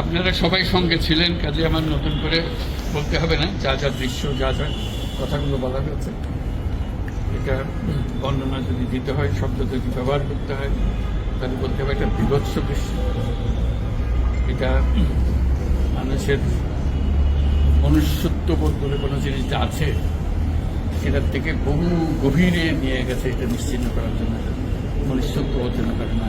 আপনারা সবাই সঙ্গে ছিলেন, কাজে আমার নতুন করে বলতে হবে না, যা যা দৃশ্য, যা যা কথাগুলো বলা হয়েছে। এটা বর্ণনা যদি দিতে হয়, শব্দ যদি ব্যবহার করতে হয়, তাহলে বলতে হবে এটা বিভৎস দৃশ্য। এটা মানুষের মনুষ্যত্ববোধ বলে কোনো জিনিস আছে, সেটার থেকে বহু গভীরে নিয়ে গেছে, এটা নিশ্চিন্ন করার জন্য মনুষ্যত্ব অর্জন করে না।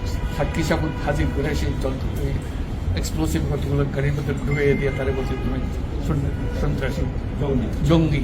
সাক্ষী সাবুত হাজির করে সেই যন্ত্র এক্সপ্লোসিভ ঘটগুলো গাড়ির মধ্যে ঢুকে দিয়ে তারা বলছে তুমি সন্ত্রাসী জঙ্গি।